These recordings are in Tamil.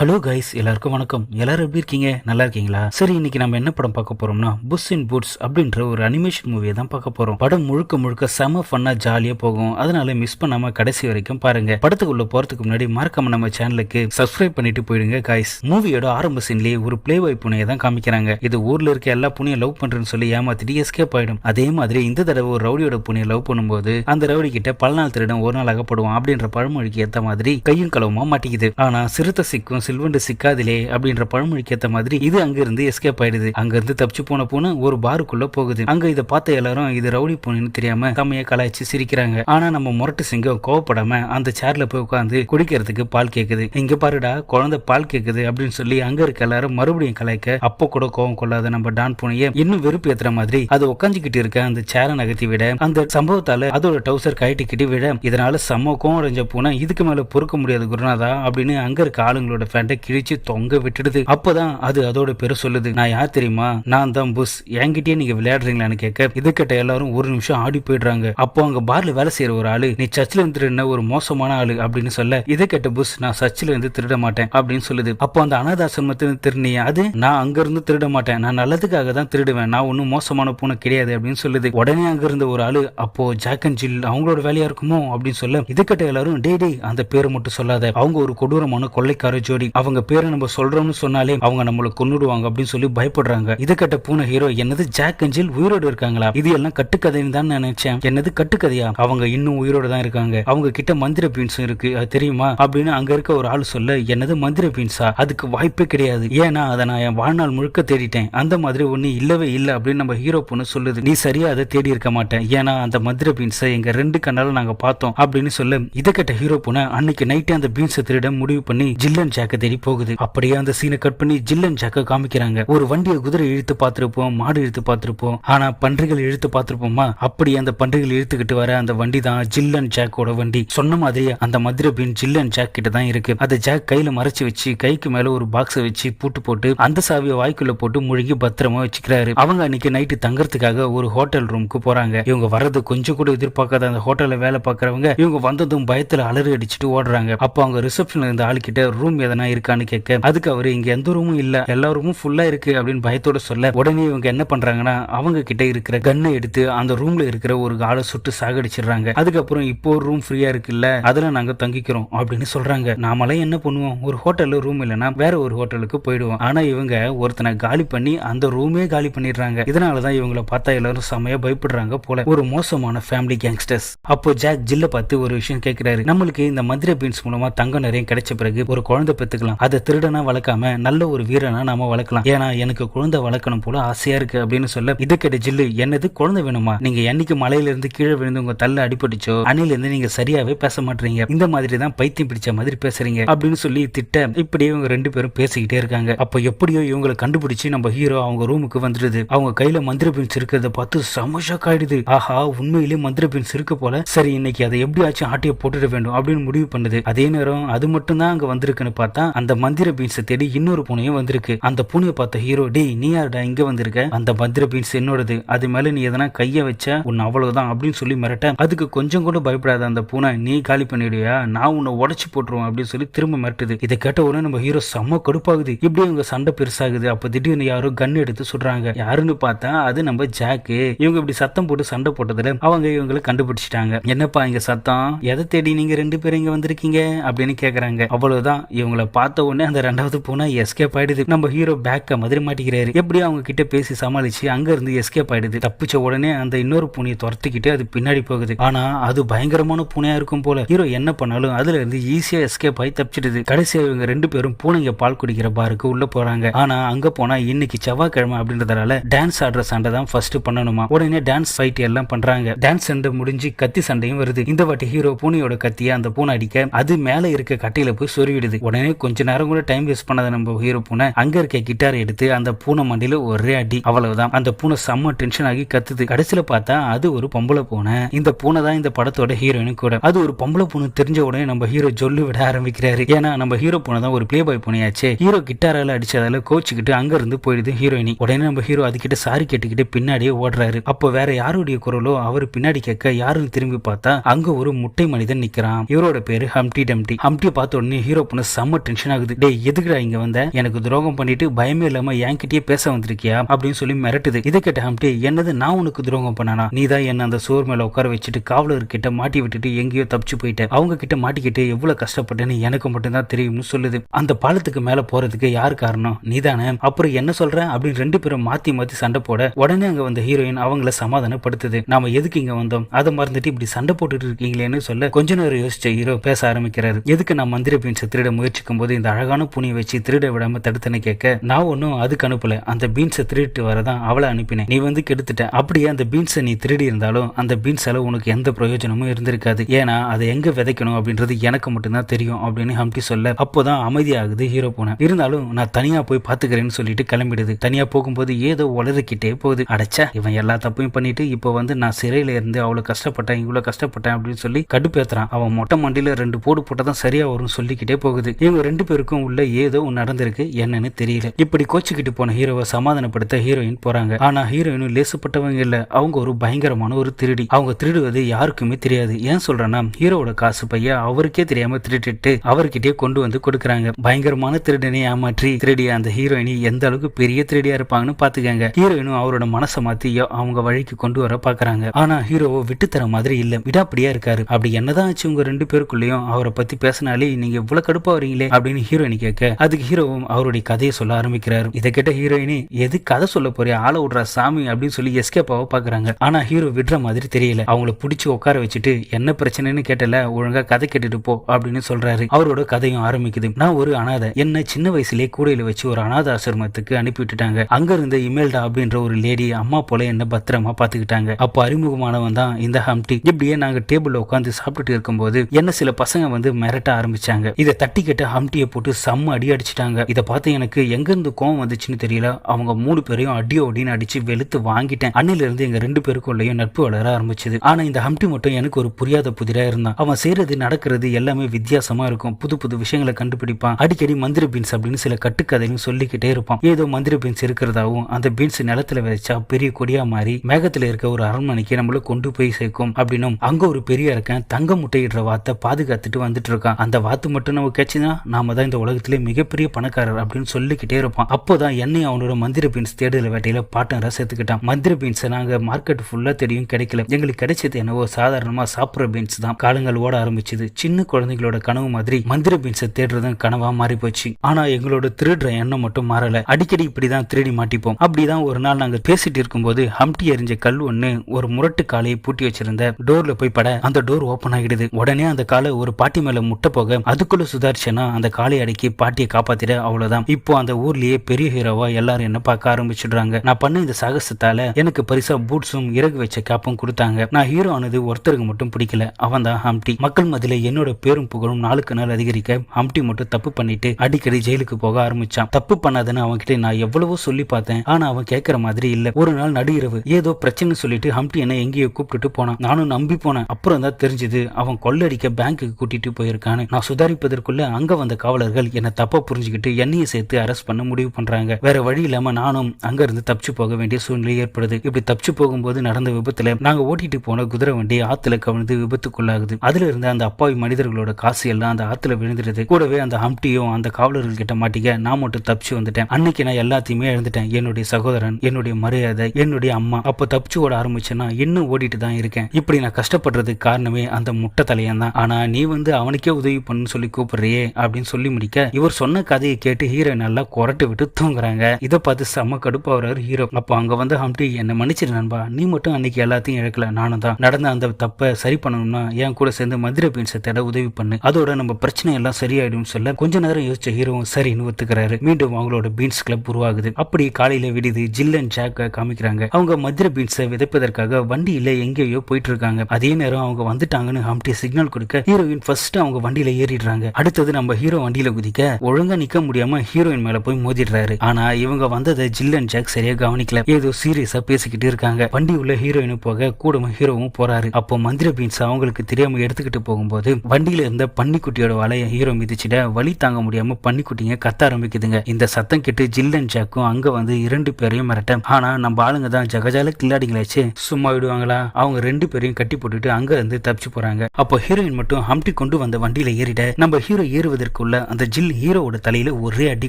ஹலோ கைஸ் எல்லாருக்கும் வணக்கம். எல்லாரும் எப்படி இருக்கீங்க? நல்லா இருக்கீங்களா? சரி இன்னைக்கு நம்ம என்ன படம் பார்க்க போறோம்னா புஸ் இன் பூட்ஸ் அப்படின்ற ஒரு அனிமேஷன் மூவியை தான் பார்க்க போறோம். படம் முழுக்க முழுக்க செம ஃபன்னா ஜாலியா போகும். அதனால மிஸ் பண்ணாம கடைசி வரைக்கும் பாருங்க. படத்துக்குள்ள போறதுக்கு முன்னாடி மறக்காம நம்ம சேனலுக்கு சப்ஸ்கிரைப் பண்ணிட்டு போயிடுங்க கைஸ் மூவியோட ஆரம்ப சீன்லயே ஒரு பிளே பாய் புனையை தான் காமிக்கிறாங்க. இது ஊர்ல இருக்க எல்லா புனையும் லவ் பண்றேன்னு சொல்லி ஏமாத்திட்டு எஸ்கேப் ஆயிடும். அதே மாதிரி இந்த தடவை ஒரு ரவுடியோட புனையை லவ் பண்ணும்போது அந்த ரவுடி கிட்ட பல நாள் திருடன் ஒரு நாள் அகப்படுவான் அப்படின்ற பழமொழிக்கு ஏத்த மாதிரி கையும் களவுமா மாட்டிக்குது. ஆனா சிறுத்தை சிக்கும் சில்வண்டு சிக்காதிலே அப்படின்ற பழமொழிக்கு ஏத்த மாதிரி இது அங்க இருந்து எஸ்கேப் ஆயிடுது. அங்க இருந்து தப்பிச்சு போன பூனை ஒரு பாருக்குள்ள போகுது. அங்க இதை பார்த்த எல்லாரும் இது ரவுடி பூனைன்னு தெரியாம தம்மைய கலாய்ச்சி சிரிக்கிறாங்க. ஆனா நம்ம முரட்டு சிங்கம் கோவப்படாம அந்த சேர்ல போய் உட்காந்து குடிக்கிறதுக்கு பால் கேக்குது. இங்க பாருடா குழந்தை பால் கேக்குது அப்படின்னு சொல்லி அங்க இருக்க எல்லாரும் மறுபடியும் கலாய்க்க அப்போ கூட கோவம் கொள்ளாத நம்ம டான் பூனைய இன்னும் வெறுப்பு ஏத்துற மாதிரி அது உட்காந்துக்கிட்டு இருக்க அந்த சேரை நகர்த்தி விட அந்த சம்பவத்தால அதோட டவுசர் கழட்டிக்கிட்டு விட இதனால செம்ம கோவம் அடைஞ்ச பூனை இதுக்கு மேல பொறுக்க முடியாது குருநாதா அப்படின்னு அங்க இருக்க ஆளுங்களோட ஃபேண்டை கிழிச்சு தொங்க விட்டுடுது. அப்பதான் அது அதோட பேரு சொல்லுது. நான் யார் தெரியுமா? நான் தான் புஷ். என்கிட்டயே நீங்க விளையாடுறீங்களான்னு கேட்க இது எல்லாரும் ஒரு நிமிஷம் ஆடி போயிடுறாங்க. அப்போ அங்க பார்ல வேலை செய்யற ஒரு ஆளு நீ சர்ச்சில் இருந்து திருடின ஒரு மோசமான ஆளு அப்படின்னு சொல்ல இதுக்கிட்ட கேட்ட புஷ் நான் சர்ச்சில் இருந்து திருட மாட்டேன் அப்படின்னு சொல்லுது. அப்போ அந்த அனாதாசிரமத்தில் திருநிய அது நான் அங்க இருந்து திருட மாட்டேன். நான் நல்லதுக்காக தான் திருடுவேன். நான் ஒன்னும் மோசமான பூனை கிடையாது அப்படின்னு சொல்லுது. உடனே அங்க இருந்த ஒரு ஆளு அப்போ ஜாக் அண்ட் ஜில் அவங்களோட வேலையா இருக்குமோ? அப்படின்னு சொல்ல இதுக்கிட்ட எல்லாரும் டே டே அந்த பேரை மட்டும் சொல்லாத. அவங்க ஒரு கொடூரமான கொள்ளைக்கார ஜோடி. அவங்க பேரை நம்ம சொல்றோம்னு சொன்னாலே அவங்க நம்மள கொன்னுடுவாங்க அப்படின்னு சொல்லி பயப்படுறாங்க. இது கட்ட பூனை ஹீரோ என்னது ஜாக் அஞ்சில் உயிரோடு இருக்காங்களா? இது எல்லாம் கட்டுக்கதைன்னு தான் நினைச்சேன். என்னது கட்டுக்கதையா? அவங்க இன்னும் உயிரோடு தான் இருக்காங்க. அவங்க கிட்ட மந்திர பீன்ஸும் இருக்கு. அது தெரியுமா? அப்படின்னு அங்க இருக்க ஒரு ஆள் சொல்ல என்னது மந்திர பீன்ஸா? அதுக்கு வாய்ப்பே கிடையாது. ஏன்னா அதை நான் என் வாழ்நாள் முழுக்க தேடிட்டேன். அந்த மாதிரி ஒண்ணு இல்லவே இல்லை அப்படின்னு நம்ம ஹீரோ பொண்ணு சொல்லுது. நீ சரியா அதை தேடி இருக்க மாட்டேன். ஏன்னா அந்த மந்திர பீன்ஸை எங்க ரெண்டு கண்ணால நாங்க பார்த்தோம் அப்படின்னு சொல்ல இதை கட்ட ஹீரோ பொண்ணு அன்னைக்கு நைட்டே அந்த பீன்ஸை திருட முடிவு பண்ணி ஜில்லன் ஜாக்க தேடி போகுது. அப்படியே அந்த சீனை கட் பண்ணி ஜில்லன் ஜாக்க காமிக்கிறாங்க. ஒரு வண்டியை குதிரை இழுத்து பார்த்திருப்போம் மாடு இழுத்து பார்த்திருப்போம். ஆனா பன்றிகள் இழுத்து பார்த்திருப்போமா? அப்படி அந்த பன்றிகள் இழுத்துக்கிட்டு வர அந்த வண்டி தான் ஜில்லன் ஜாக்கோட வண்டி. சொன்ன மாதிரியே அந்த மதுரை பீன் ஜில்லன் ஜாக் கிட்ட தான் இருக்கு. அதை ஜாக் கையில மறைச்சு வச்சு கைக்கு மேல ஒரு பாக்ஸை வச்சு பூட்டு போட்டு அந்த சாவியை வாய்க்குள்ள போட்டு முழுகி பத்திரமா வச்சுக்கிறாரு. அவங்க அன்னைக்கு நைட்டு தங்கறதுக்காக ஒரு ஹோட்டல் ரூமுக்கு போறாங்க. இவங்க வர்றது கொஞ்சம் கூட எதிர்பார்க்காத அந்த ஹோட்டல்ல வேலை பார்க்கறவங்க இவங்க வந்ததும் பயத்துல அலறி அடிச்சுட்டு ஓடுறாங்க. அப்போ அவங்க ரிசப்ஷன்ல இருந்த ஆள் கிட்ட ரூம் எதனா இருக்கான்னு கேட்க அதுக்கு அவரு இங்க எந்த ரூமும் இல்ல. எல்லா ரூமும் ஃபுல்லா இருக்கு. அப்படின்னு பயத்தோட சொல்ல உடனே இவங்க என்ன பண்றாங்கன்னா அவங்க கிட்ட இருக்கிற கன்னை எடுத்து அந்த ரூம்ல இருக்கிற ஒரு ஆளை சுட்டு சாகடிச்சிடுறாங்க. அதுக்கப்புறம் இப்போ ஒரு ரூம் ஃப்ரீயா இருக்குல்ல அதுல நாங்க தங்கிக்கிறோம் அப்படின்னு சொல்றாங்க. நாமெல்லாம் என்ன பண்ணுவோம்? ஒரு ஹோட்டல்ல ரூம் இல்லைன்னா வேற ஒரு ஹோட்டலுக்கு போயிடுவோம். ஆனா இவங்க ஒருத்தனை காலி பண்ணி அந்த ரூமே காலி பண்ணிடுறாங்க. இதனாலதான் இவங்கள பார்த்தா எல்லாரும் செமையா பயப்படுறாங்க போல. ஒரு மோசமான ஃபேமிலி கேங்ஸ்டர்ஸ் அப்போ ஜாக் ஜில்ல பார்த்து ஒரு விஷயம் கேட்கிறாரு நம்மளுக்கு இந்த மதுரை பீன்ஸ் மூலமா தங்கம் நிறைய கிடைச்ச பிறகு ஒரு குழந்தை பெத்துக்கலாம் அதை திருடனா வளர்க்காம நல்ல ஒரு வீரனா நாம வளர்க்கலாம். ஏன்னா எனக்கு குழந்தை வளர்க்கணும் போல ஆசையா இருக்கு அப்படின்னு சொல்ல இது ஜில்லு. என்னது? குழந்தை வேணுமா? நீங்க என்னைக்கு மலையில இருந்து கீழே விழுந்து உங்க தள்ள அடிபட்டுச்சோ அணில இருந்து நீங்க சரியாவே பேச மாட்டீங்க. இந்த மாதிரி தான் பைத்தியம் பிடிச்ச மாதிரி பேசுறீங்க அப்படின்னு சொல்லி திட்ட இப்படியே இவங்க ரெண்டு பேரும் பேசிக்கிட்டே இருக்காங்க. அப்போ எப்படியோ இவங்களை கண்டுபிடிச்சு நம்ம ஹீரோ அவங்க ரூமுக்கு வந்துடுது. அவங்க கையில மந்திர பீன்ஸ் இருக்கிறத பார்த்து செம ஷாக் ஆயிடுது. ஆஹா உண்மையிலேயே மந்திர பின்ஸ் இருக்கு போல. சரி இன்னைக்கு அதை எப்படியாச்சும் ஆட்டிய போட்டுட வேண்டும் அப்படின்னு முடிவு பண்ணுது. அதே நேரம் அது மட்டும் தான் அங்க வந்திருக்குன்னு பார்த்தா அந்த மந்திர பீன்ஸை தேடி இன்னொரு பூனையும் வந்திருக்கு. அந்த பூனையை பார்த்த ஹீரோ டேய் நீ யாருடா? இங்க வந்திருக்க? அந்த மந்திர பீன்ஸ் என்னோடது. அது மேல நீ எதனா கைய வச்ச உன்னை அவ்வளவுதான் அப்படின்னு சொல்லி மிரட்ட. அதுக்கு கொஞ்சம் கூட பயப்படாத அந்த பூனை நீ காலி பண்ணிடுவியா? நான் உன்னை உடச்சு போட்டுருவேன் அப்படின்னு சொல்லி திரும்ப மிரட்டுது. இதை கேட்ட உடனே நம்ம ஹீரோ செம்ம கடுப்பாகுது. இப்படி இவங்க சண்டை பெருசாகுது? அப்ப திடீர்னு யாரோ கன் எடுத்து சுடுறாங்க. யாருன்னு பார்த்தா அது நம்ம ஜாக்கு. இவங்க இப்படி சத்தம் போட்டு சண்டை போட்டதுல அவங்க இவங்களை கண்டுபிடிச்சிட்டாங்க. என்னப்பா இங்க சத்தம்? எதை தேடி நீங்க ரெண்டு பேரும் இங்க வந்திருக்கீங்க? அப்படின்னு கேக்குறாங்க. அவ்வளவுதான். இவங்கள பார்த்த உடனே அந்த ரெண்டாவது பூனை எஸ்கேப் ஆயிடுது. நம்ம ஹீரோ பேக்க மாதிரி மாட்டிக்கிறாரு. எப்படி அவங்க கிட்ட பேசி சமாளிச்சு அங்க இருந்து எஸ்கேப் ஆயிடுது. தப்பிச்ச உடனே அந்த இன்னொரு பூனையை துரத்துக்கிட்டு அது பின்னாடி போகுது. ஆனா அது பயங்கரமான பூனையா இருக்கும் போல. ஹீரோ என்ன பண்ணாலும் அதுல இருந்து ஈஸியா எஸ்கேப் ஆகி தப்பிச்சிடுது. கடைசியா இவங்க ரெண்டு பேரும் பூனைங்க பால் குடிக்கிற பாருக்கு உள்ள போறாங்க. ஆனா அங்க போனா இன்னைக்கு செவ்வாய்க்கிழமை அப்படின்றதால டான்ஸ் ஆடுற சண்டை தான் ஃபர்ஸ்ட் பண்ணணுமா? உடனே டான்ஸ் ஃபைட் எல்லாம் பண்றாங்க. டான்ஸ் சண்டை முடிஞ்சு கத்தி சண்டையும் வருது. இந்த வாட்டி ஹீரோ பூனையோட கத்தியை அந்த பூனை அடிக்க அது மேல இருக்க கட்டையில போய் சொருவிடுது. உடனே கொஞ்ச நேரம் கூட டைம் வேஸ்ட் பண்ணாத நம்ம ஹீரோ பூனை அங்க இருக்க கிட்டார் எடுத்து அந்த பூனை மண்டியில ஒரே அடி. அவ்வளவுதான். அந்த பூனை செம்ம டென்ஷன் ஆகி கத்துது. கடைசியில பார்த்தா அது ஒரு பொம்பளை பூனை. இந்த பூனை தான் இந்த படத்தோட ஹீரோயின் கூட. அது ஒரு பொம்பளை பூனை தெரிஞ்ச உடனே நம்ம ஹீரோ ஜொல்லு விட ஆரம்பிக்கிறாரு. ஏன்னா நம்ம ஹீரோ பூனை தான் ஒரு பிளே பாய் பூனையாச்சே ஹீரோ கிட்டாரால அடிச்சதால கோச்சுக்கிட்டு அங்க இருந்து போயிடுது ஹீரோயினி உடனே நம்ம ஹீரோ அதுக்கிட்ட சாரி கேட்டுக்கிட்டு பின்னாடியே ஓடுறாரு. அப்போ வேற யாருடைய குரலோ அவர் பின்னாடி கேட்க யாருன்னு திரும்பி பார்த்தா அங்க ஒரு முட்டை மனிதன் நிக்கிறான். இவரோட பேரு ஹம்டி டம்டி ஹம்டி பார்த்த உடனே ஹீரோ பூனை செம்ம டென்ஷன் ஆகுது. டே எதுக்குடா இங்க வந்த? எனக்கு துரோகம் பண்ணிட்டு பயமே இல்லாம என்கிட்டயே பேச வந்திருக்கியா? அப்படின்னு சொல்லி மிரட்டுது. இதை கேட்ட ஹம்டி என்னது நான் உனக்கு துரோகம் பண்ணனா? நீ தான் என்ன அந்த சோர் மேல உட்கார வச்சுட்டு காவலர்கிட்ட மாட்டி விட்டுட்டு எங்கேயோ தப்பிச்சு போயிட்ட. அவங்க கிட்ட மாட்டிக்கிட்டு எவ்வளவு கஷ்டப்பட்டேன்னு எனக்கு மட்டும்தான் தெரியும்னு சொல்லுது. அந்த பாலத்துக்கு மேல போறதுக்கு யார் காரணம்? நீதானே? அப்புறம் என்ன சொல்ற? அப்படின்னு ரெண்டு பேரும் மாத்தி மாத்தி சண்டை போட உடனே அங்க வந்த ஹீரோயின் அவங்கள சமாதானப்படுத்துது. நாம எதுக்கு இங்க வந்தோம்? அதை மறந்துட்டு இப்படி சண்டை போட்டுட்டு இருக்கீங்களேன்னு சொல்ல கொஞ்ச நேரம் யோசிச்ச ஹீரோ பேச ஆரம்பிக்கிறாரு. எதுக்கு நான் மந்திர பீன்ஸை திருட முயற்சிக்கும் போது இந்த அழகான புனியை வச்சு திருட விடாம தடுத்தனை கேட்க நான் ஒன்றும் அதுக்கு அனுப்பல. அந்த பீன்ஸை திருட்டு வரதான் அவளை அனுப்பினேன். நீ வந்து கெடுத்துட்ட. அப்படியே அந்த பீன்ஸை நீ திருடி இருந்தாலும் அந்த பீன்ஸால உனக்கு எந்த பிரயோஜனமும் இருந்திருக்காது. ஏன்னா அதை எங்க விதைக்கணும் அப்படின்றது எனக்கு மட்டும்தான் தெரியும் அப்படின்னு ஹம்டி சொல்ல அப்போதான் அமைதியாகுது ஹீரோ போன. இருந்தாலும் நான் தனியா போய் பாத்துக்கிறேன்னு சொல்லிட்டு கிளம்பிடுது. தனியா போகும்போது ஏதோ உளறிக்கிட்டே போகுது. அடைச்சா இவன் எல்லா தப்பையும் பண்ணிட்டு இப்போ வந்து நான் சிறையில இருந்து அவ்வளவு கஷ்டப்பட்டேன் இவ்வளவு கஷ்டப்பட்டேன் அப்படின்னு சொல்லி கடுப்பேத்துறான். அவன் மொட்டை மண்டியில ரெண்டு போடு போட்டதான் சரியா வரும்னு சொல்லிக்கிட்டே போகுது. இவங்க ரெண்டு பேருக்கும் உள்ள ஏதோ நடந்திருக்கு என்னன்னு தெரியல. இப்படி கோச்சுக்கிட்டு போன ஹீரோவை சமாதானப்படுத்த ஹீரோயின் போறாங்க. ஆனா ஹீரோயினும் லேசுப்பட்டவங்க இல்ல. அவங்க ஒரு பயங்கரமான ஒரு திருடி. அவங்க திருடுவது யாருக்குமே தெரியாது. ஏன் சொல்றேன்னா ஹீரோவோட காசு பைய அவருக்கே தெரியாம திருடிட்டு அவர்கிட்டயே கொண்டு வந்து கொடுக்குறாங்க. பயங்கரமான திருடனை ஏமாற்றி திருடிய அந்த ஹீரோயினி எந்த அளவுக்கு பெரிய திருடியா இருப்பாங்கன்னு பாத்துக்கங்க. ஹீரோயினும் அவரோட மனசை மாத்தி அவங்க வழிக்கு கொண்டு வர பாக்குறாங்க. ஆனா ஹீரோவை விட்டு தர மாதிரி இல்ல. விடாப்படியா இருக்காரு. அப்படி என்னதான் ஆச்சு உங்க ரெண்டு பேருக்குள்ளயும்? அவரை பத்தி பேசினாலே நீங்க இவ்வளவு கடுப்பா வரீங்களே. அப்படின்னு ஹீரோயினி கேட்க அதுக்கு ஹீரோவும் அவருடைய கதையை சொல்ல ஆரம்பிக்கிறாரு. இதை கேட்ட ஹீரோயினி எது கதை சொல்ல போறிய? ஆளை விடுற சாமி அப்படின்னு சொல்லி எஸ்கேப் ஆக பாக்குறாங்க ஆனா ஹீரோ விடுற மாதிரி தெரியல. அவங்கள பிடிச்சி உட்கார வச்சுட்டு என்ன பிரச்சனைன்னு கேட்டல ஒழுங்கா கதை கேட்டுட்டு போ அப்படின்னு சொல்றாரு. அவரோட கதையும் ஆரம்பிக்குது. நான் ஒரு அனாதை. என்ன சின்ன வயசுலயே கூடையில வச்சு ஒரு அனாத ஆசிரமத்துக்கு அனுப்பி விட்டுட்டாங்க. அங்க இருந்த இமேல்டா அப்படின்ற ஒரு லேடி அம்மா போல என்ன பத்திரமா பாத்துக்கிட்டாங்க அப்போ அறிமுகமானவன் தான் இந்த ஹம்டி இப்படியே நாங்க டேபிள்ல உட்காந்து சாப்பிட்டுட்டு இருக்கும்போது என்ன சில பசங்க வந்து மிரட்ட ஆரம்பிச்சாங்க. இதை தட்டி கட்ட ஹம்டியை போட்டு செம்ம அடி அடிச்சிட்டாங்க. இதை பார்த்து எனக்கு எங்கேருந்து கோவம் வந்துச்சுன்னு தெரியல. அவங்க மூணு பேரையும் அடியோ அடின்னு அடிச்சு வெளுத்து வாங்கிட்டேன். அன்னில எங்கள் எங்க ரெண்டு பேருக்குள்ளேயும் நட்பு வளர ஆரம்பிச்சது. ஆனா இந்த ஹம்டி மட்டும் எனக்கு ஒரு புரியாத புதிரா இருந்தான். அவன் செய்யறது நடக்கிறது எல்லாமே வித்தியாசமா இருக்கும். புது புது விஷயங்களை கண்டுபிடிப்பான். அடிக்கடி மந்திர பீன்ஸ் அப்படின்னு சில கட்டுக்கதையும் சொல்லிக்கிட்டே இருப்பான். ஏதோ மந்திர பீன்ஸ் இருக்கிறதாவும் அந்த பீன்ஸ் நிலத்துல விதைச்சா பெரிய கொடியா மாறி மேகத்துல இருக்க ஒரு அரண்மனைக்கு நம்மள கொண்டு போய் சேர்க்கும் அப்படின்னும் அங்க ஒரு பெரிய இருக்கேன். தங்க முட்டையிடுற வாத்தை பாதுகாத்துட்டு வந்துட்டு இருக்கான். அந்த வாத்து மட்டும் நம்ம கேச்சுன்னா நாம தான் இந்த உலகத்திலே மிகப்பெரிய பணக்காரர் அப்படின்னு சொல்லிக்கிட்டே இருப்பான் அப்போதான் என்னை அவனோட மந்திர பீன்ஸ் தேடுதல் வேட்டையில பார்ட்னரா சேர்த்துக்கிட்டான் மந்திர பீன்ஸை நாங்க மார்க்கெட் ஃபுல்லா தெரியும் கிடைக்கல. எங்களுக்கு கிடைச்சது என்னவோ சாதாரணமா சாப்பிட்ற பீன்ஸ் தான். காலங்கள் ஓட ஆரம்பிச்சது. சின்ன குழந்தைகளோட கனவு மாதிரி மந்திர பீன்ஸை தேடுறதும் கனவா மாறி போச்சு ஆனா எங்களோட திருடுற எண்ணம் மட்டும் மாறல. அடிக்கடி இப்படிதான் திருடி மாட்டிப்போம். அப்படிதான் ஒரு நாள் நாங்க பேசிட்டு இருக்கும்போது ஹம்டி எரிஞ்ச கல் ஒண்ணு ஒரு முரட்டு காலையை பூட்டி வச்சிருந்த டோர்ல போய் பட அந்த டோர் ஓபன் ஆகிடுது. உடனே அந்த காலை ஒரு பாட்டி மேல முட்டை போக அதுக்குள்ள சுதாரிச்சனா அந்த காளி அடக்கி பாட்டியை காப்பாத்திட அவ்வளவுதான். இப்போ அந்த ஊர்லயே பெரிய ஹீரோவா எல்லாரும் என்ன பார்க்க ஆரம்பிச்சிடுறாங்க. நான் பண்ண இந்த சாகசத்தால எனக்கு பரிசா பூட்ஸும் இறகு வச்ச கேப்பும் கொடுத்தாங்க. நான் ஹீரோ ஆனது ஒருத்தருக்கு மட்டும் பிடிக்கல. அவன் தான் ஹம்டி மக்கள் மதியில என்னோட பேரும் புகழும் நாளுக்கு நாள் அதிகரிக்க ஹம்டி மட்டும் தப்பு பண்ணிட்டு அடிக்கடி ஜெயிலுக்கு போக ஆரம்பிச்சான். தப்பு பண்ணாதுன்னு அவன்கிட்ட நான் எவ்வளவோ சொல்லி பார்த்தேன். ஆனா அவன் கேட்கற மாதிரி இல்ல. ஒரு நாள் நடுஇரவு ஏதோ பிரச்சனை சொல்லிட்டு ஹம்டி என்ன எங்கேயோ கூப்பிட்டுட்டு போனான். நானும் நம்பி போனேன். அப்புறம் தான் தெரிஞ்சது அவன் கொள்ளடிக்க பேங்க்குக்கு கூட்டிட்டு போயிருக்கான்னு. நான் சுதாரிப்பதற்குள்ள அங்க வந்து காவலர்கள் என்னை தப்பா புரிஞ்சுக்கிட்டு என்னையும் சேர்த்து அரெஸ்ட் பண்ண முடிவு பண்றாங்க. வேற வழி இல்லாம நானும் அங்க இருந்து தப்பிச்சு போக வேண்டிய சூழ்நிலை ஏற்படுது. இப்படி தப்பிச்சு போகும்போது நடந்த விபத்துல நாங்க ஓட்டிட்டு போன குதிரை வண்டி ஆத்துல கவிழ்ந்து விபத்துக்குள்ளாகுது. அதுல இருந்த அந்த அப்பாவி மனிதர்களோட காசு எல்லாம் அந்த ஆத்துல விழுந்துடுது. கூடவே அந்த ஹம்டியும் அந்த காவலர்கள் கிட்ட மாட்டிக்க நான் மட்டும் தப்பிச்சு வந்துட்டேன். அன்னைக்கு நான் எல்லாத்தையுமே இழந்துட்டேன். என்னுடைய சகோதரன் என்னுடைய மரியாதை என்னுடைய அம்மா. அப்போ தப்பிச்சு ஓட ஆரம்பிச்சேன்னா இன்னும் ஓடிட்டு தான் இருக்கேன். இப்படி நான் கஷ்டப்படுறதுக்கு காரணமே அந்த முட்டை தலையன் தான். ஆனா நீ வந்து அவனுக்கே உதவி பண்ணுன்னு சொல்லி கூப்பிடுறியே அப்படின்னு சொல்லி முடிக்க இவர் சொன்ன கதையை கேட்டு ஹீரோ நல்லா குரட்டு விட்டு தூங்குறாங்க. இதை பார்த்து செம்ம கடுப்பாகிறாரு ஹீரோ அப்போ அங்க வந்து ஹம்டி என்னை மன்னிச்சிரு நண்பா. நீ மட்டும் அன்னைக்கு எல்லாத்தையும் இழக்கல. நானும் தான். நடந்த அந்த தப்பை சரி பண்ணணும்னா என் கூட சேர்ந்து மதுரை பீன்ஸை தேட உதவி பண்ணு. அதோட நம்ம பிரச்சனை எல்லாம் சரியாயிடும் சொல்ல கொஞ்ச நேரம் யோசிச்ச ஹீரோவும் சரின்னு ஒத்துக்கிறாரு. மீண்டும் அவங்களோட பீன்ஸ் கிளப் உருவாகுது. அப்படி காலையில விடுது ஜில்லன் ஜாக்க காமிக்கிறாங்க. அவங்க மதுரை பீன்ஸை விதைப்பதற்காக வண்டியில எங்கேயோ போயிட்டு இருக்காங்க அதே நேரம் அவங்க வந்துட்டாங்கன்னு ஹம்டி சிக்னல் கொடுக்க ஹீரோயின் ஃபர்ஸ்ட் அவங்க வண்டியில ஏறிடுறாங்க. அடுத்தது நம்ம ஹீரோ ஹீரோ வண்டியில குதிக்க ஒழுங்கா நிக்க முடியாம ஹீரோயின் மேல போய் மோதிடுறாரு. ஆனா இவங்க வந்ததை ஜில்லன் ஜாக் சரியா கவனிக்கல. ஏதோ சீரியஸா பேசிக்கிட்டு இருக்காங்க. வண்டி உள்ள ஹீரோயினும் போக கூடவும் ஹீரோவும் போறாரு. அப்போ மந்திர பீன்ஸ் அவங்களுக்கு தெரியாம எடுத்துக்கிட்டு போகும்போது வண்டியில இருந்த பன்னிக்குட்டியோட வலைய ஹீரோ மிதிச்சிட வலி தாங்க முடியாம பன்னிக்குட்டிங்க கத்த ஆரம்பிக்குதுங்க. இந்த சத்தம் கேட்டு ஜில்லன் ஜாக்கும் அங்க வந்து இரண்டு பேரையும் மிரட்ட ஆனா நம்ம ஆளுங்க தான் ஜகஜால கில்லாடிங்களாச்சு. சும்மா விடுவாங்களா? அவங்க ரெண்டு பேரையும் கட்டி போட்டுட்டு அங்க இருந்து தப்பிச்சு போறாங்க. அப்போ ஹீரோயின் மட்டும் ஹம்டி கொண்டு வந்த வண்டியில ஏறிட நம்ம ஹீரோ ஏறுவதற்கு கேட்கக்குள்ள அந்த ஜில் ஹீரோவோட தலையில ஒரே அடி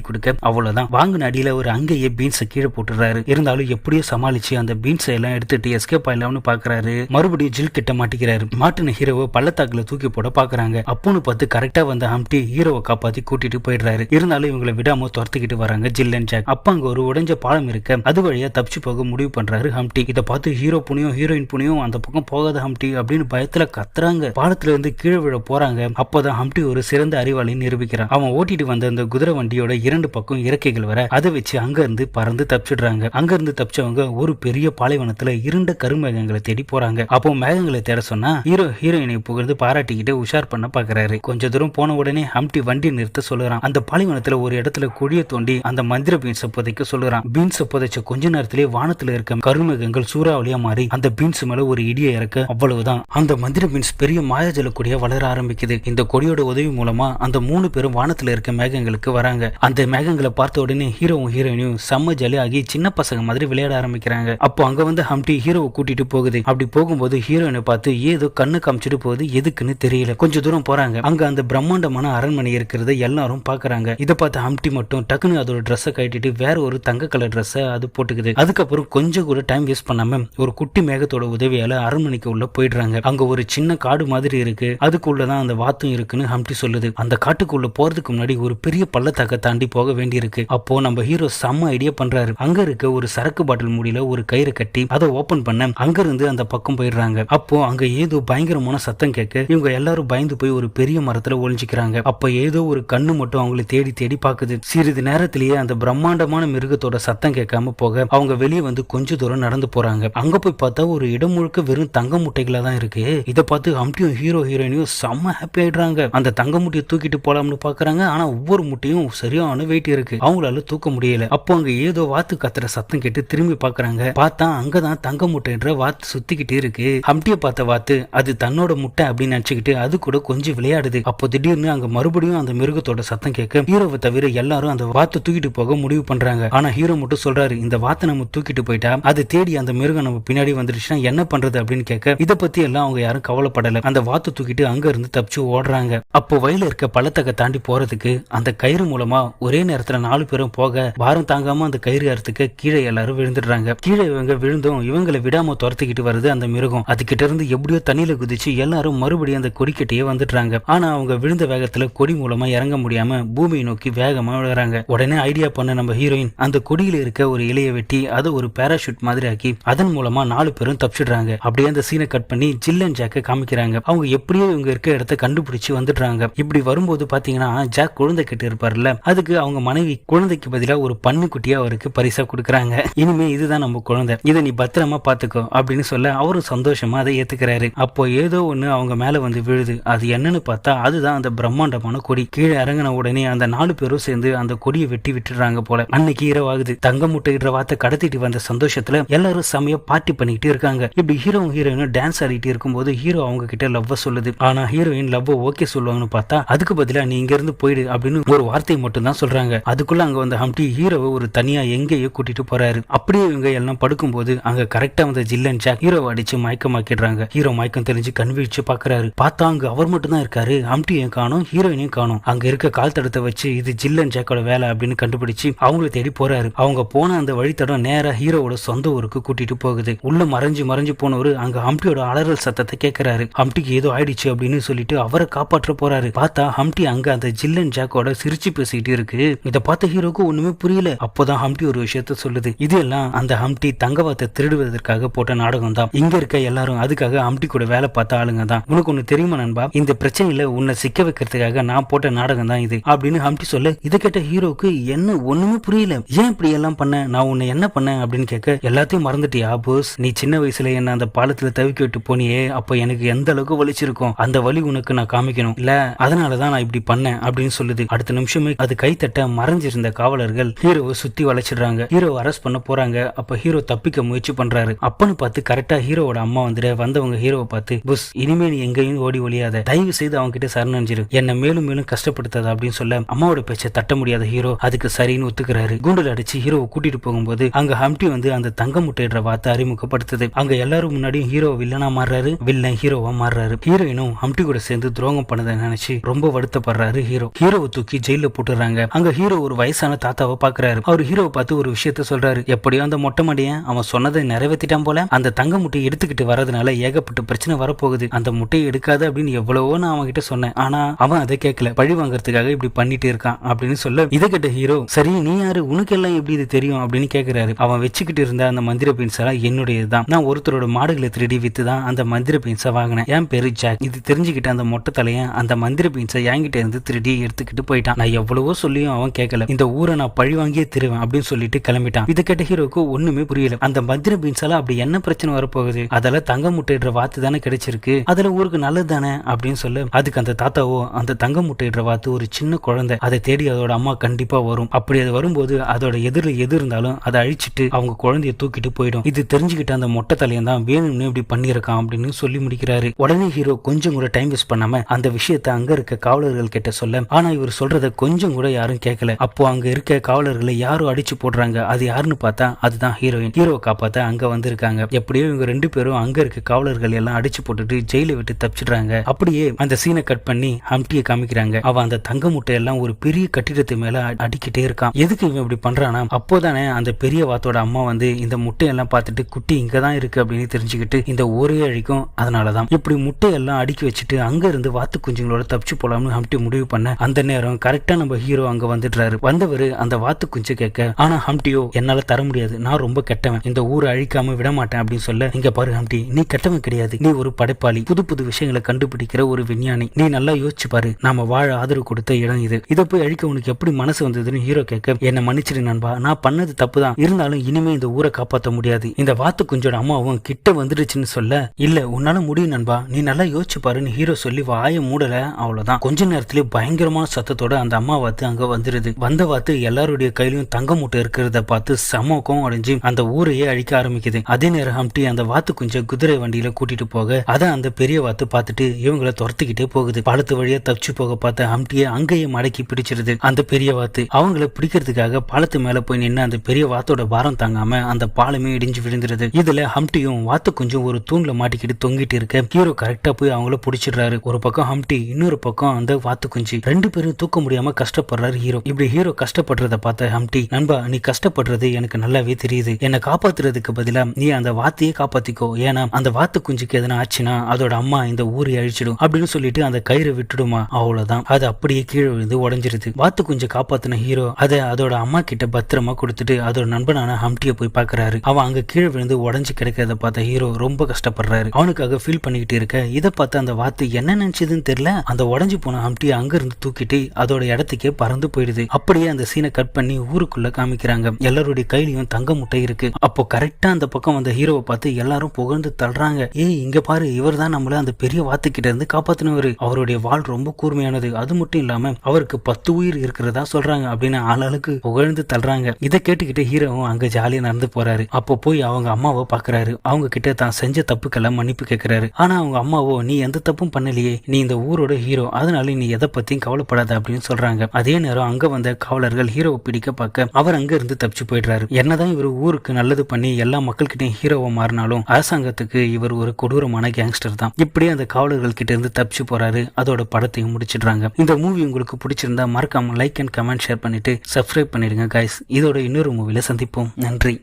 கொடுக்க அவ்வளவுதான். வாங்கின அடியில ஒரு அங்கேயே பீன்ஸை கீழே போட்டுறாரு இருந்தாலும் எப்படியோ சமாளிச்சு அந்த பீன்ஸை எல்லாம் எடுத்துட்டு எஸ்கேப் ஆயிடலாம்னு பாக்குறாரு. மறுபடியும் ஜில் கிட்ட மாட்டிக்கிறாரு. மாட்டின ஹீரோவை பள்ளத்தாக்குல தூக்கி போட பாக்குறாங்க. அப்போன்னு பார்த்து கரெக்டா வந்த ஹம்டி ஹீரோவை காப்பாத்தி கூட்டிட்டு போயிடுறாரு. இருந்தாலும் இவங்களை விடாம துரத்துக்கிட்டு வராங்க ஜில் அண்ட் ஜாக். அப்ப அங்க ஒரு உடைஞ்ச பாலம் இருக்க அது வழியா தப்பிச்சு போக முடிவு பண்றாரு ஹம்டி. இதை பார்த்து ஹீரோ புனியும் ஹீரோயின் புனியும் அந்த பக்கம் போகாத ஹம்டி அப்படின்னு பயத்துல கத்துறாங்க. பாலத்துல இருந்து கீழே விழ போறாங்க. அப்போதான் ஹம்டி ஒரு சிறந்த அறிவாளின்னு நிரூபிக்கிறான் அவன் ஓட்டிட்டு வந்த அந்த குதிரை வண்டியோட இரண்டு பக்கம் இறக்கைகள் வர அதை வச்சு அங்க இருந்து பறந்து தப்பிச்சிடுறாங்க. அங்க இருந்து தப்பிச்சவங்க ஒரு பெரிய பாலைவனத்துல இருண்ட கருமேகங்களை தேடி போறாங்க. அப்போ மேகங்களை தேட சொன்னா ஹீரோ ஹீரோயினை புகழ்ந்து பாராட்டிக்கிட்டு உஷார் பண்ண பாக்குறாரு. கொஞ்ச தூரம் போன உடனே ஹம்டி வண்டி நிறுத்த சொல்லுறான். அந்த பாலைவனத்துல ஒரு இடத்துல குழிய தோண்டி அந்த மந்திர பீன்ஸை புதைக்க சொல்லுறான். பீன்ஸை புதைச்ச கொஞ்ச நேரத்திலே வானத்துல இருக்க கருமேகங்கள் சூறாவளியா மாறி அந்த பீன்ஸ் மேல ஒரு இடியை இறக்க அவ்வளவுதான். அந்த மந்திர பீன்ஸ் பெரிய மாயாஜல கொடியா வளர ஆரம்பிக்குது. இந்த கொடியோட உதவி மூலமா அந்த மூணு பேரும் வானத்துல இருக்க மேகங்களுக்கு வராங்க. அந்த மேகங்களை பார்த்த உடனே ஹீரோவும் ஹீரோயினும் செம்ம ஜாலியாகி சின்ன பசங்க மாதிரி விளையாட ஆரம்பிக்கிறாங்க. அப்போ அங்க வந்து ஹம்டி ஹீரோவை கூட்டிட்டு போகுது. அப்படி போகும்போது ஹீரோயினை பார்த்து ஏதோ கண்ணு காமிச்சிட்டு போகுது. எதுக்குன்னு தெரியல. கொஞ்ச தூரம் போறாங்க. அங்க அந்த பிரம்மாண்டமான அரண்மனை இருக்கிறத எல்லாரும் பாக்குறாங்க இதை பார்த்து ஹம்டி மட்டும் டக்குன்னு அதோட ட்ரெஸ்ஸை கட்டிட்டு வேற ஒரு தங்க கலர் ட்ரெஸ்ஸை அது போட்டுக்குது. அதுக்கப்புறம் கொஞ்சம் கூட டைம் வேஸ்ட் பண்ணாம ஒரு குட்டி மேகத்தோட உதவியால அரண்மனைக்கு உள்ள போயிடுறாங்க. அங்க ஒரு சின்ன காடு மாதிரி இருக்கு. அதுக்குள்ளதான் அந்த வாத்தும் இருக்குன்னு ஹம்டி சொல்லுது. அந்த காட்டுக்குள்ள போறதுக்கு முன்னாடி ஒரு பெரிய பள்ளத்தாக்க தாண்டி போக வேண்டியிருக்கு. அப்போ நம்ம ஹீரோ செம்ம ஐடியா பண்றாரு. அங்க இருக்க ஒரு சரக்கு பாட்டில் மூடியில ஒரு கயிறு கட்டி அதை ஓபன் பண்ண அங்க இருந்து அந்த பக்கம் போயிடுறாங்க. அப்போ அங்க ஏதோ பயங்கரமான சத்தம் கேட்க இவங்க எல்லாரும் பயந்து போய் ஒரு பெரிய மரத்துல ஒளிஞ்சுக்கிறாங்க. அப்ப ஏதோ ஒரு கண்ணு மட்டும் அவங்களை தேடி தேடி பாக்குது. சிறிது நேரத்திலேயே அந்த பிரம்மாண்டமான மிருகத்தோட சத்தம் கேட்காம போக அவங்க வெளியே வந்து கொஞ்ச தூரம் நடந்து போறாங்க. அங்க போய் பார்த்தா ஒரு இடம் முழுக்க வெறும் தங்க முட்டைகளா தான் இருக்கு. இதை பார்த்து ஹம்டியும் ஹீரோ ஹீரோயினையும் செம்ம ஹாப்பி ஆயிடுறாங்க. அந்த தங்க முட்டையை தூக்கிட்டு போல போலாம்னு பாக்குறாங்க. ஆனா ஒவ்வொரு முட்டையும் சரியான வெயிட் இருக்கு. அவங்களால தூக்க முடியல. அப்போ அங்க ஏதோ வாத்து கத்துற சத்தம் கேட்டு திரும்பி பாக்குறாங்க. பார்த்தா அங்கதான் தங்க முட்டைன்ற வாத்து சுத்திக்கிட்டே இருக்கு. ஹம்டிய பார்த்த வாத்து அது தன்னோட முட்டை அப்படின்னு நினைச்சுக்கிட்டு அது கூட கொஞ்சம் விளையாடுது. அப்போ திடீர்னு அங்க மறுபடியும் அந்த மிருகத்தோட சத்தம் கேட்க ஹீரோவை தவிர எல்லாரும் அந்த வாத்து தூக்கிட்டு போக முடிவு பண்றாங்க. ஆனா ஹீரோ மட்டும் சொல்றாரு இந்த வாத்தை நம்ம தூக்கிட்டு போயிட்டா அது தேடி அந்த மிருகம் நம்ம பின்னாடி வந்துருச்சுன்னா என்ன பண்றது? அப்படின்னு கேட்க இத பத்தி எல்லாம் அவங்க யாரும் கவலைப்படல. அந்த வாத்து தூக்கிட்டு அங்க இருந்து தப்பிச்சு ஓடுறாங்க. அப்போ வயல இருக்க பள்ளத்தக்க தாண்டி போறதுக்கு அந்த கயிறு மூலமா ஒரே நேரத்துல நாலு பேரும் போக பாரம் தாங்காம அந்த கயிறு அறுத்துக்க கீழே எல்லாரும் விழுந்துடுறாங்க. கீழே இவங்க விழுந்தும் இவங்களை விடாம துரத்துக்கிட்டு வருது அந்த மிருகம். அது கிட்ட இருந்து எப்படியோ தண்ணியில குதிச்சு எல்லாரும் மறுபடியும் அந்த கொடிக்கட்டையே வந்துடுறாங்க. ஆனா அவங்க விழுந்த வேகத்துல கொடி மூலமா இறங்க முடியாம பூமியை நோக்கி வேகமா விழுறாங்க. உடனே ஐடியா பண்ண நம்ம ஹீரோயின் அந்த கொடியில இருக்க ஒரு இலையை வெட்டி அதை ஒரு பேராஷூட் மாதிரி ஆக்கி அதன் மூலமா நாலு பேரும் தப்பிச்சிடுறாங்க. அப்படியே அந்த சீனை கட் பண்ணி ஜில்லன் ஜாக்க காமிக்கிறாங்க. அவங்க எப்படியோ இவங்க இருக்க இடத்த கண்டுபிடிச்சு வந்துடுறாங்க. இப்படி வரும்போது பாத்தீங்கன்னா ஜாக் குழந்தை கிட்ட இருப்பார்ல அதுக்கு அவங்க மனைவி குழந்தைக்கு பதிலா ஒரு பன்னுக்குட்டியா அவருக்கு பரிசா கொடுக்குறாங்க. இனிமே இதுதான் நம்ம குழந்தை. இதை நீ பத்திரமா பாத்துக்கோ அப்படின்னு சொல்ல அவரும் சந்தோஷமா அதை ஏத்துக்கிறாரு. அப்போ ஏதோ ஒண்ணு அவங்க மேல வந்து விழுது. அது என்னன்னு பார்த்தா அதுதான் அந்த பிரம்மாண்டமான கொடி. கீழே இறங்கின உடனே அந்த நாலு பேரும் சேர்ந்து அந்த கொடியை வெட்டி விட்டுறாங்க போல. அன்னைக்கு இரவாகுது. தங்க முட்டையிடுற வார்த்தை கடத்திட்டு வந்த சந்தோஷத்துல எல்லாரும் செமையா பார்ட்டி பண்ணிக்கிட்டு இருக்காங்க. இப்படி ஹீரோ ஹீரோயினும் டான்ஸ் ஆடிட்டு இருக்கும்போது ஹீரோ அவங்க கிட்ட லவ்வ சொல்லுது. ஆனா ஹீரோயின் லவ் ஓகே சொல்லுவாங்கன்னு பார்த்தா அதுக்கு பதிலா நீ இங்க இருந்து போயிடு அப்படின்னு ஒரு வார்த்தை மட்டும் தான் சொல்றாங்க. அதுக்குள்ள அங்க வந்த ஹம்டி ஹீரோவை ஒரு தனியா எங்கேயோ கூட்டிட்டு போறாரு. அப்படியே இவங்க எல்லாம் படுக்கும்போது அங்க கரெக்டா வந்த ஜில்லன் ஜாக் ஹீரோவை அடிச்சு மயக்கமாக்கிடுறாங்க. ஹீரோ மயக்கம் தெரிஞ்சு கண் வீழ்ச்சி பாக்குறாரு. பார்த்தா அங்க அவர் மட்டும் தான் இருக்காரு ஹம்டியும் காணும் ஹீரோயினையும் காணும். அங்க இருக்க கால் தடத்தை வச்சு இது ஜில்லன் ஜாக்கோட வேலை அப்படின்னு கண்டுபிடிச்சு அவங்கள தேடி போறாரு. அவங்க போன அந்த வழித்தடம் நேரா ஹீரோவோட சொந்த ஊருக்கு கூட்டிட்டு போகுது. உள்ள மறைஞ்சு மறைஞ்சு போனவரு அங்க ஹம்டியோட அலறல் சத்தத்தை கேட்கிறாரு ஹம்டிக்கு ஏதோ ஆயிடுச்சு அப்படின்னு சொல்லிட்டு அவரை காப்பாற்ற போறாரு. பார்த்தா ஹம்டி அங்க அந்த ஜில்லன் ஜாக்கோட சிரிச்சு பேசிட்டு இருக்கு. இத பார்த்த ஹீரோக்கு ஒண்ணுமே புரியல. அப்போதான் ஹம்டி ஒரு விஷயத்த சொல்லுது. இது எல்லாம் அந்த ஹம்டி தங்கவாத்தை திருடுவதற்காக போட்ட நாடகம் தான் இங்க இருக்க எல்லாரும் அதுக்காக ஹம்டி கூட வேலை பார்த்த ஆளுங்க தான். உனக்கு ஒண்ணு தெரியுமா நண்பா? இந்த பிரச்சனையில உன்னை சிக்க வைக்கிறதுக்காக நான் போட்ட நாடகம் தான் இது. அப்படின்னு ஹம்டி சொல்ல இதை கேட்ட ஹீரோக்கு என்ன ஒண்ணுமே புரியல. ஏன் இப்படி எல்லாம் பண்ண? நான் உன்னை என்ன பண்ணேன்? அப்படின்னு கேட்க எல்லாத்தையும் மறந்துட்டியா போஸ்? நீ சின்ன வயசுல என்ன அந்த பாலத்துல தவிக்க விட்டு போனியே. அப்ப எனக்கு எந்த அளவுக்கு வலிச்சிருக்கும்? அந்த வலி உனக்கு நான் காமிக்கணும். இல்ல அதனாலதான் நான் இப்படி பண்ணேன் அப்படின்னு சொல்லுது. அடுத்த நிமிஷமே அது கைத்தட்ட மறைஞ்சிருந்த காவலர்கள் ஹீரோவை சுத்தி வளைச்சிடுறாங்க. ஹீரோ அரெஸ்ட் பண்ண போறாங்க. அப்ப ஹீரோ தப்பிக்க முயற்சி பண்றாரு. அப்பன்னு பார்த்து கரெக்டா ஹீரோவோட அம்மா வந்துட வந்தவங்க ஹீரோவை பார்த்து புஸ் இனிமே நீ எங்கேயும் ஓடி ஒழியாத. தயவு செய்து அவங்க கிட்ட சரணஞ்சிரு என்ன மேலும் மேலும் கஷ்டப்படுத்தாத அப்படின்னு சொல்ல அம்மாவோட பேச்சை தட்ட முடியாத ஹீரோ அதுக்கு சரின்னு ஒத்துக்கிறாரு. கூண்டல் அடிச்சு ஹீரோவை கூட்டிட்டு போகும்போது அங்க ஹம்டி வந்து அந்த தங்க முட்டையிடுற வார்த்தை அறிமுகப்படுத்துது. அங்க எல்லாரும் முன்னாடியும் ஹீரோ வில்லனா மாறுறாரு. வில்லன் ஹீரோவா மாறுறாரு. ஹீரோயினும் ஹம்டி கூட சேர்ந்து துரோகம் பண்ணதை நினைச்சு ரொம்ப வருத்தப்படுற கஷ்டப்படுறாரு ஹீரோ. ஹீரோவை தூக்கி ஜெயில போட்டுறாங்க. அங்க ஹீரோ ஒரு வயசான தாத்தாவை பாக்குறாரு. அவர் ஹீரோவை பார்த்து ஒரு விஷயத்த சொல்றாரு. எப்படியோ அந்த மொட்டை மடியன் அவன் சொன்னதை நிறைவேற்றிட்டான் போல அந்த தங்க முட்டையை எடுத்துக்கிட்டு வரதுனால ஏகப்பட்ட பிரச்சனை வரப்போகுது. அந்த முட்டையை எடுக்காது அப்படின்னு எவ்வளவோ நான் அவன் கிட்ட சொன்னேன். ஆனா அவன் அதை கேட்கல பழி வாங்குறதுக்காக இப்படி பண்ணிட்டு இருக்கான் அப்படின்னு சொல்ல இதை கேட்ட ஹீரோ சரி நீ யாரு? உனக்கு எல்லாம் எப்படி இது தெரியும்? அப்படின்னு கேக்குறாரு. அவன் வச்சுக்கிட்டு இருந்த அந்த மந்திர பீன்ஸ் எல்லாம் என்னுடையதுதான். நான் ஒருத்தரோட மாடுகளை திருடி வித்து தான் அந்த மந்திர பீன்ஸை வாங்கினேன். என் பேரு ஜாக். இது தெரிஞ்சுக்கிட்ட அந்த மொட்டை தலையன் அந்த மந்திர பீன்ஸை என்கிட்ட இருந்து திருடி எடுத்துக்கிட்டு போயிட்டான். நான் எவ்வளவோ சொல்லியும் அவன் கேட்கல இந்த ஊரை நான் பழி வாங்கியே திருவேன் அப்படின்னு சொல்லிட்டு கிளம்பிட்டான். இது கேட்ட ஹீரோக்கு ஒண்ணுமே புரியல. அந்த மந்திர பீன்ஸால அப்படி என்ன பிரச்சனை வரப்போகுது? அதெல்லாம் தங்க முட்டையிடுற வாத்து தானே கிடைச்சிருக்கு. அதுல ஊருக்கு நல்லது தானே அப்படின்னு சொல்ல. அதுக்கு அந்த தாத்தாவோ அந்த தங்க முட்டையிடுற வாத்து ஒரு சின்ன குழந்தை. அதை தேடி அதோட அம்மா கண்டிப்பா வரும். அப்படி அது வரும்போது அதோட எதிரில் எது இருந்தாலும் அதை அழிச்சிட்டு அவங்க குழந்தைய தூக்கிட்டு போயிடும். இது தெரிஞ்சுக்கிட்ட அந்த மொட்டை தலையன் தான் வேணும்னு இப்படி பண்ணியிருக்கான் அப்படின்னு சொல்லி முடிக்கிறாரு. உடனே ஹீரோ கொஞ்சம் கூட டைம் வேஸ்ட் பண்ணாம அந்த விஷயத்த அங்க இருக்க காவலர்கள் கிட்ட சொல்ல. ஆனா இவர் சொல்றத கொஞ்சம் கூட யாரும் கேட்கல அப்போ அங்க இருக்க காவலர்களை யாரும் அடிச்சு போடுறாங்க. அது யாருன்னு பார்த்தா அதுதான் ஹீரோயின். ஹீரோவை காப்பாத்த அங்க வந்திருக்காங்க. எப்படியோ இவங்க ரெண்டு பேரும் அங்க இருக்க காவலர்கள் எல்லாம் அடிச்சு போட்டுட்டு ஜெயில விட்டு தப்பிச்சிடுறாங்க. அப்படியே அந்த சீனை கட் பண்ணி ஹம்டியை காமிக்கிறாங்க. அவன் அந்த தங்க முட்டையெல்லாம் ஒரு பெரிய கட்டிடத்து மேல அடிக்கிட்டே இருக்கான். எதுக்கு இவன் இப்படி பண்றானா? அப்போதானே அந்த பெரிய வாத்தோட அம்மா வந்து இந்த முட்டையெல்லாம் பார்த்துட்டு குட்டி இங்க தான் இருக்கு அப்படின்னு தெரிஞ்சுக்கிட்டு இந்த ஒரே அழிக்கும் அதனாலதான். இப்படி முட்டையெல்லாம் அடுக்கி வச்சுட்டு அங்க இருந்து வாத்து குஞ்சுங்களோட தப்பிச்சு போலாம்னு ஹம்டி முடிவு பண்ண அந்த நேரம் கரெக்டா நம்ம ஹீரோ அங்க வந்துடுறாரு. வந்தவர் அந்த வாத்து குஞ்சு கேட்க ஆனா ஹம்டியோ என்னால தர முடியாது. நான் ரொம்ப கெட்டவன். இந்த ஊரை அழிக்காம விட மாட்டேன் அப்படின்னு சொல்ல இங்க பாரு ஹம்டி நீ கெட்டவன் கிடையாது. நீ ஒரு படைப்பாளி. புது புது விஷயங்களை கண்டுபிடிக்கிற ஒரு விஞ்ஞானி. நீ நல்லா யோசிச்சு பாரு. நாம வாழ ஆதரவு கொடுத்த இடம் இது. இதை போய் அழிக்க உனக்கு எப்படி மனசு வந்ததுன்னு ஹீரோ கேட்க என்ன மன்னிச்சிடு நண்பா. நான் பண்ணது தப்பு தான். இருந்தாலும் இனிமே இந்த ஊரை காப்பாத்த முடியாது. இந்த வாத்து குஞ்சோட அம்மாவும் கிட்ட வந்துடுச்சுன்னு சொல்ல இல்ல உன்னால முடியும் நண்பா. நீ நல்லா யோசிச்சு பாருன்னு ஹீரோ சொல்லி வாய மூடல. அவ்வளவுதான். கொஞ்ச நேரத்தில் பயங்கரமான சத்தத்தோட அந்த அம்மா வாத்து அங்க வந்துருது. வந்த வாத்து எல்லாருடைய கையிலும் தங்க மூட்டை இருக்கிறத பார்த்து சமக்கம் அடைஞ்சு அந்த ஊரையே அழிக்க ஆரம்பிக்குது. அதே நேரம் ஹம்டி அந்த வாத்து குஞ்ச குதிரை வண்டியில கூட்டிட்டு போக அதை அந்த பெரிய வாத்து பார்த்துட்டு இவங்கள துரத்துக்கிட்டே போகுது. பாலத்து வழியா தப்பிச்சு போக பார்த்த ஹம்டியை அங்கேயே மடக்கி பிடிச்சிருது. அந்த பெரிய வாத்து அவங்கள பிடிக்கிறதுக்காக பாலத்து மேல போய் நின்று அந்த பெரிய வாத்தோட பாரம் தாங்காம அந்த பாலமே இடிஞ்சு விழுந்துருது. இதுல ஹம்டியும் வாத்து கொஞ்சம் ஒரு தூண்ல மாட்டிக்கிட்டு தொங்கிட்டு இருக்க ஹீரோ கரெக்டா போய் அவங்கள பிடிச்சிடுறாரு. ஒரு பக்கம் ஹம்டி இன்னொரு பக்கம் அந்த வாத்து குஞ்சு. ரெண்டு பேரும் தூக்க முடியாம கஷ்டப்படுறாரு ஹீரோ. இப்படி ஹீரோ கஷ்டப்படுறத பார்த்த ஹம்டி நண்பா நீ கஷ்டப்படுறது எனக்கு நல்லாவே தெரியுது. என்னை காப்பாத்துறதுக்கு பதிலா நீ அந்த வாத்தையே காப்பாத்திக்கோ. ஏன்னா அந்த வாத்து குஞ்சுக்கு எதனா ஆச்சுன்னா அதோட அம்மா இந்த ஊரை அழிச்சிடும். அப்படின்னு சொல்லிட்டு அந்த கயிறை விட்டுடுமா. அவ்வளவுதான். அது அப்படியே கீழே விழுந்து உடஞ்சிருது. வாத்து குஞ்சு காப்பாத்தின ஹீரோ அதை அதோட அம்மா கிட்ட பத்திரமா கொடுத்துட்டு அதோட நண்பனான ஹம்டியை போய் பாக்குறாரு அவன் அங்க கீழே விழுந்து உடஞ்சு கிடக்கிறத பார்த்த ஹீரோ ரொம்ப கஷ்டப்படுறாரு. அவனுக்காக ஃபீல் பண்ணிக்கிட்டு இருக்க இதை பார்த்து அந்த வாத்து என்ன நினைச்சதுன்னு தெரியல? அந்த உடஞ்சு போன ஹம்டி அங்க இருந்து தூக்கிட்டு அதோட இடத்துக்கே பறந்து போயிடுது. அப்படியே அந்த சீனை கட் பண்ணி ஊருக்குள்ள காமிக்கிறாங்க. எல்லாருடைய கையிலயும் தங்க முட்டை இருக்கு. அப்போ கரெக்டா அந்த பக்கம் வந்த ஹீரோவை பார்த்து எல்லாரும் புகழ்ந்து தள்ளுறாங்க. ஏய் இங்க பாரு இவர் தான் நம்மள அந்த பெரிய வாத்து கிட்ட இருந்து காப்பாத்தினவர். அவருடைய வாள் ரொம்ப கூர்மையானது. அது மட்டும் இல்லாம அவருக்கு பத்து உயிர் இருக்கிறதா சொல்றாங்க அப்படின்னு ஆளாளுக்கு புகழ்ந்து தள்ளுறாங்க. இதை கேட்டுக்கிட்டு ஹீரோவும் அங்க ஜாலியா நடந்து போறாரு. அப்போ போய் அவங்க அம்மாவை பாக்குறாரு. அவங்க கிட்ட தான் செஞ்ச தப்புக்கெல்லாம் மன்னிப்பு கேட்கிறாரு ஆனா அவங்க அம்மாவோ நீ எந்த தப்பும் பண்ணலையே. நீ இந்த ஊரோட ஹீரோ அதனால நீ எதை பத்தியும் கவலைப்படாத அப்படின்னு சொல்றாங்க. அதே நேரம் அங்க வந்த காவலர்கள் ஹீரோவை பிடிக்க பார்க்க அவர் அங்க இருந்து தப்பிச்சு போயிடுறாரு. என்னதான் இவர் ஊருக்கு நல்லது பண்ணி எல்லா மக்கள்கிட்டையும் ஹீரோவை மாறினாலும் அரசாங்கத்துக்கு இவர் ஒரு கொடூரமான கேங்ஸ்டர் தான். இப்படியே அந்த காவலர்கள் கிட்ட இருந்து தப்பிச்சு போறாரு. அதோட படத்தையும் முடிச்சிடுறாங்க. இந்த மூவி உங்களுக்கு பிடிச்சிருந்தா மறக்காம லைக் அண்ட் கமெண்ட் ஷேர் பண்ணிட்டு சப்ஸ்கிரைப் பண்ணிடுங்க கைஸ் இதோட இன்னொரு மூவில சந்திப்போம். நன்றி.